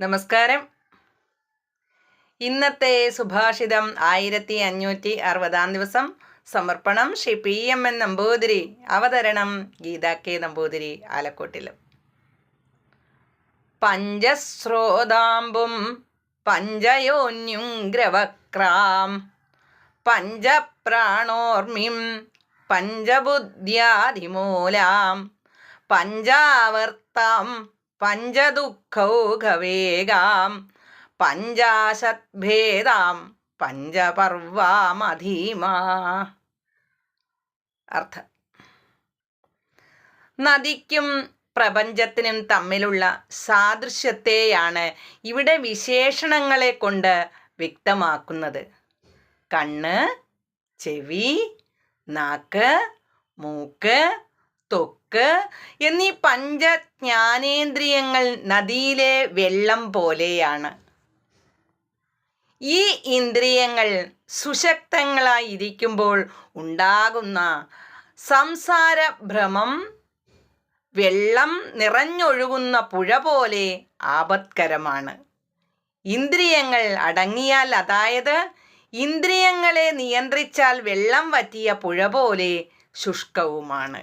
നമസ്കാരം. ഇന്നത്തെ സുഭാഷിതം ആയിരത്തി അഞ്ഞൂറ്റി അറുപതാം ദിവസം. സമർപ്പണം Shri P M N Namboothiri. അവതരണം ഗീത കെ നമ്പൂതിരി ആലക്കോട്ടിലും. പഞ്ചസ്രോതാമ്പും പഞ്ചയോന്യുഗ്രവക്രാം പഞ്ചപ്രാണോർമിം പഞ്ചബുദ്ധ്യാതിമൂലാം. പഞ്ചാവർത്താം പഞ്ചദുഃഖൗഘവേഗാം പഞ്ചാശദ്ഭേദാം പഞ്ചപർവാമധീമാ. അർത്ഥ. നദിക്കും പ്രപഞ്ചത്തിനും തമ്മിലുള്ള സാദൃശ്യത്തെയാണ് ഇവിടെ വിശേഷണങ്ങളെ കൊണ്ട് വ്യക്തമാക്കുന്നത്. കണ്ണ് ചെവി നാക്ക് മൂക്ക് ത്വക്ക് എന്നീ പഞ്ചജ്ഞാനേന്ദ്രിയങ്ങൾ നദിയിലെ വെള്ളം പോലെയാണ്. ഈ ഇന്ദ്രിയങ്ങൾ സുശക്തങ്ങളായിരിക്കുമ്പോൾ ഉണ്ടാകുന്ന സംസാര ഭ്രമം വെള്ളം നിറഞ്ഞൊഴുകുന്ന പുഴ പോലെ ആപത്കരമാണ്. ഇന്ദ്രിയങ്ങൾ അടങ്ങിയാൽ അതായത് ഇന്ദ്രിയങ്ങളെ നിയന്ത്രിച്ചാൽ വെള്ളം വറ്റിയ പുഴ പോലെ ശുഷ്കവുമാണ്.